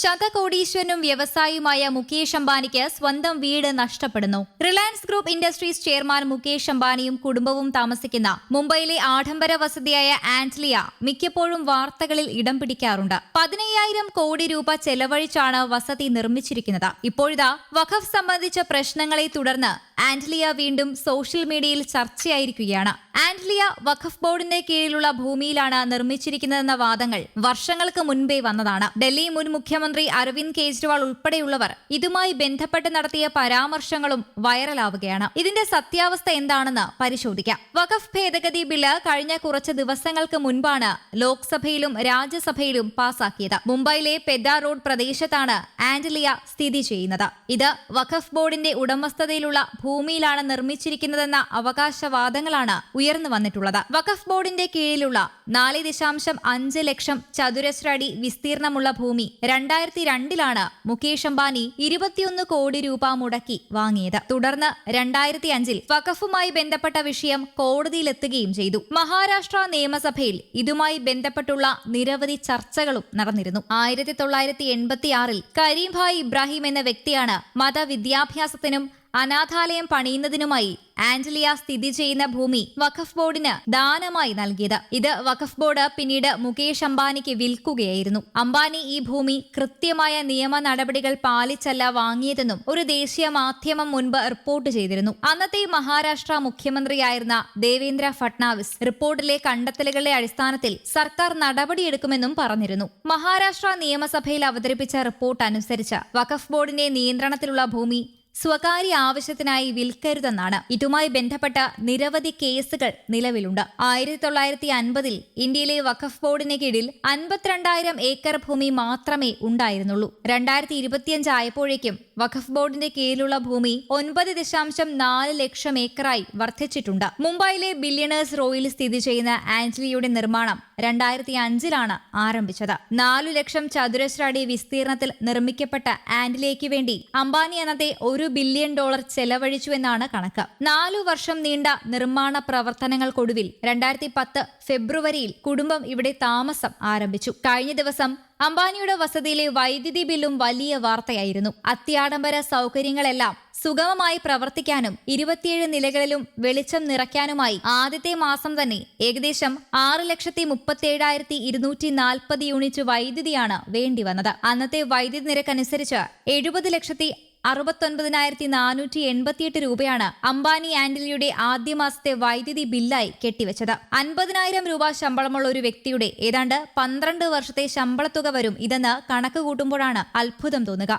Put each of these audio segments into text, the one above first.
ശതകോടീശ്വരനും വ്യവസായിയുമായ മുകേഷ് അംബാനിക്ക് സ്വന്തം വീട് നഷ്ടപ്പെടുന്നു. Reliance group industries chairman Mukesh അംബാനിയും കുടുംബവും താമസിക്കുന്ന മുംബൈയിലെ ആഡംബര വസതിയായ ആന്റ്ലിയ മിക്കപ്പോഴും വാർത്തകളിൽ ഇടം പിടിക്കാറുണ്ട്. പതിനയ്യായിരം കോടി രൂപ ചെലവഴിച്ചാണ് വസതി നിർമ്മിച്ചിരിക്കുന്നത്. ഇപ്പോഴിതാ വഖഫ് സംബന്ധിച്ച പ്രശ്നങ്ങളെ തുടർന്ന് ആന്റ്ലിയ വീണ്ടും സോഷ്യൽ മീഡിയയിൽ ചർച്ചയായിരിക്കുകയാണ്. ആന്റ്ലിയ വഖഫ് ബോർഡിന്റെ കീഴിലുള്ള ഭൂമിയിലാണ് നിർമ്മിച്ചിരിക്കുന്നതെന്ന വാദങ്ങൾ വർഷങ്ങൾക്ക് മുൻപേ വന്നതാണ്. ഡൽഹി മുൻ മുഖ്യമന്ത്രി അരവിന്ദ് കെജ്രിവാൾ ഉൾപ്പെടെയുള്ളവർ ഇതുമായി ബന്ധപ്പെട്ട് നടത്തിയ പരാമർശങ്ങളും വൈറലാവുകയാണ്. ഇതിന്റെ സത്യാവസ്ഥ എന്താണെന്ന് പരിശോധിക്കാം. വഖഫ് ഭേദഗതി ബില്ല് കഴിഞ്ഞ കുറച്ച് ദിവസങ്ങൾക്ക് മുൻപാണ് ലോക്സഭയിലും രാജ്യസഭയിലും പാസാക്കിയത്. മുംബൈയിലെ പെദ്ദ റോഡ് പ്രദേശത്താണ് ആന്റലിയ സ്ഥിതി ചെയ്യുന്നത്. ഇത് വഖഫ് ബോർഡിന്റെ ഉടമസ്ഥതയിലുള്ള ഭൂമിയിലാണ് നിർമ്മിച്ചിരിക്കുന്നതെന്ന അവകാശവാദങ്ങളാണ് ഉയർന്നു വന്നിട്ടുള്ളത്. വഖഫ് ബോർഡിന്റെ കീഴിലുള്ള നാല് ദശാംശം അഞ്ച് ലക്ഷം ചതുരശ്ര അടി വിസ്തീർണമുള്ള ഭൂമി രണ്ടായിരത്തി രണ്ടിലാണ് മുകേഷ് അംബാനി ഇരുപത്തിയൊന്ന് കോടി രൂപ മുടക്കി വാങ്ങിയത്. തുടർന്ന് രണ്ടായിരത്തി അഞ്ചിൽ വഖഫുമായി ബന്ധപ്പെട്ട വിഷയം കോടതിയിലെത്തുകയും ചെയ്തു. മഹാരാഷ്ട്ര നിയമസഭയിൽ ഇതുമായി ബന്ധപ്പെട്ടുള്ള നിരവധി ചർച്ചകളും നടന്നിരുന്നു. ആയിരത്തി തൊള്ളായിരത്തി എൺപത്തിയാറിൽ കരീംഭായ് ഇബ്രാഹിം എന്ന വ്യക്തിയാണ് മതവിദ്യാഭ്യാസത്തിനും അനാഥാലയം പണിയുന്നതിനുമായി ആന്റലിയ സ്ഥിതി ചെയ്യുന്ന ഭൂമി വഖഫ് ബോർഡിന് ദാനമായി നൽകിയത്. ഇത് വഖഫ് ബോർഡ് പിന്നീട് മുകേഷ് അംബാനിക്ക് വിൽക്കുകയായിരുന്നു. അംബാനി ഈ ഭൂമി കൃത്യമായ നിയമ നടപടികൾ പാലിച്ചല്ല വാങ്ങിയതെന്നും ഒരു ദേശീയ മാധ്യമം മുൻപ് റിപ്പോർട്ട് ചെയ്തിരുന്നു. അന്നത്തെ മഹാരാഷ്ട്ര മുഖ്യമന്ത്രിയായിരുന്ന ദേവേന്ദ്ര ഫട്നാവിസ് റിപ്പോർട്ടിലെ കണ്ടെത്തലുകളുടെ അടിസ്ഥാനത്തിൽ സർക്കാർ നടപടിയെടുക്കുമെന്നും പറഞ്ഞിരുന്നു. മഹാരാഷ്ട്ര നിയമസഭയിൽ അവതരിപ്പിച്ച റിപ്പോർട്ട് അനുസരിച്ച് വഖഫ് ബോർഡിന്റെ നിയന്ത്രണത്തിലുള്ള ഭൂമി സ്വകാര്യ ആവശ്യത്തിനായി വിൽക്കരുതെന്നാണ്. ഇതുമായി ബന്ധപ്പെട്ട നിരവധി കേസുകൾ നിലവിലുണ്ട്. ആയിരത്തി തൊള്ളായിരത്തി അൻപതിൽ ഇന്ത്യയിലെ വഖഫ് ബോർഡിന് കീഴിൽ അൻപത്തിരണ്ടായിരം ഏക്കർ ഭൂമി മാത്രമേ ഉണ്ടായിരുന്നുള്ളൂ. രണ്ടായിരത്തി ഇരുപത്തിയഞ്ച് ആയപ്പോഴേക്കും വഖഫ് ബോർഡിന്റെ കീഴിലുള്ള ഭൂമി ഒൻപത് ദശാംശം നാല് ലക്ഷം ഏക്കറായി വർദ്ധിച്ചിട്ടുണ്ട്. മുംബൈയിലെ ബില്യണേഴ്സ് റോയിൽ സ്ഥിതി ചെയ്യുന്ന ആന്റലിയുടെ നിർമ്മാണം രണ്ടായിരത്തി അഞ്ചിലാണ് ആരംഭിച്ചത്. നാലു ലക്ഷം ചതുരശ്ര അടി വിസ്തീർണത്തിൽ നിർമ്മിക്കപ്പെട്ട ആന്റിലേക്ക് വേണ്ടി അംബാനി അന്നത്തെ ഒരു ബില്യൺ ഡോളർ ചെലവഴിച്ചു എന്നാണ് കണക്ക്. നാലു വർഷം നീണ്ട നിർമ്മാണ പ്രവർത്തനങ്ങൾക്കൊടുവിൽ രണ്ടായിരത്തി പത്ത് ഫെബ്രുവരിയിൽ കുടുംബം ഇവിടെ താമസം ആരംഭിച്ചു. കഴിഞ്ഞ ദിവസം അംബാനിയുടെ വസതിയിലെ വൈദ്യുതി ബില്ലും വലിയ വാർത്തയായിരുന്നു. അത്യാഡംബര സൗകര്യങ്ങളെല്ലാം സുഗമമായി പ്രവർത്തിക്കാനും ഇരുപത്തിയേഴ് നിലകളിലും വെളിച്ചം നിറയ്ക്കാനുമായി ആദ്യത്തെ മാസം തന്നെ ഏകദേശം ആറ് ലക്ഷത്തി മുപ്പത്തിയേഴായിരത്തി ഇരുന്നൂറ്റി നാൽപ്പത് യൂണിറ്റ് വൈദ്യുതിയാണ് വേണ്ടിവന്നത്. അന്നത്തെ വൈദ്യുതി നിരക്കനുസരിച്ച് എഴുപത് ലക്ഷത്തി അറുപത്തൊൻപതിനായിരത്തി നാനൂറ്റി എൺപത്തിയെട്ട് രൂപയാണ് അംബാനി ആന്റലിയുടെ ആദ്യ മാസത്തെ വൈദ്യുതി ബില്ലായി കെട്ടിവെച്ചത്. അൻപതിനായിരം രൂപ ശമ്പളമുള്ള ഒരു വ്യക്തിയുടെ ഏതാണ്ട് പന്ത്രണ്ട് വർഷത്തെ ശമ്പളത്തുക വരും ഇതെന്ന് കണക്ക് കൂട്ടുമ്പോഴാണ് അത്ഭുതം തോന്നുക.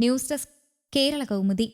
News desk Kerala Kaumudi.